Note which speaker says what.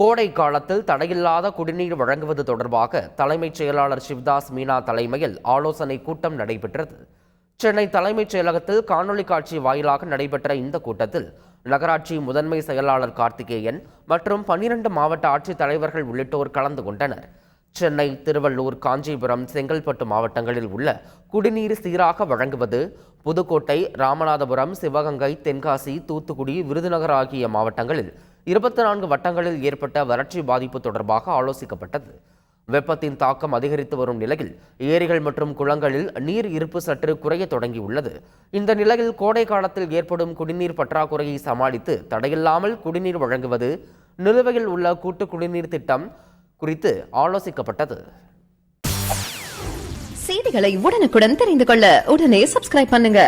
Speaker 1: கோடை காலத்தில் தடையில்லாத குடிநீர் வழங்குவது தொடர்பாக தலைமைச் செயலாளர் சிவ்தாஸ் மீனா தலைமையில் ஆலோசனை கூட்டம் நடைபெற்றது. சென்னை தலைமைச் செயலகத்தில் காணொலி காட்சி வாயிலாக நடைபெற்ற இந்த கூட்டத்தில் நகராட்சி முதன்மை செயலாளர் கார்த்திகேயன் மற்றும் பன்னிரண்டு மாவட்ட ஆட்சித் தலைவர்கள் உள்ளிட்டோர் கலந்து கொண்டனர். சென்னை திருவள்ளூர் காஞ்சிபுரம் செங்கல்பட்டு மாவட்டங்களில் உள்ள குடிநீர் சீராக வழங்குவது புதுக்கோட்டை ராமநாதபுரம் சிவகங்கை தென்காசி தூத்துக்குடி விருதுநகர் ஆகிய மாவட்டங்களில் இருபத்தி நான்கு வட்டங்களில் ஏற்பட்ட வறட்சி பாதிப்பு தொடர்பாக ஆலோசிக்கப்பட்டது. வெப்பத்தின் தாக்கம் அதிகரித்து வரும் நிலையில் ஏரிகள் மற்றும் குளங்களில் நீர் இருப்பு சற்று குறைய தொடங்கியுள்ளது. இந்த நிலையில் கோடை காலத்தில் ஏற்படும் குடிநீர் பற்றாக்குறையை சமாளித்து தடையில்லாமல் குடிநீர் வழங்குவது நிலுவையில் உள்ள கூட்டு குடிநீர் திட்டம் குறித்து ஆலோசிக்கப்பட்டது.
Speaker 2: செய்திகளை உடனுக்குடன் தெரிந்து கொள்ள உடனே சப்ஸ்கிரைப் பண்ணுங்க.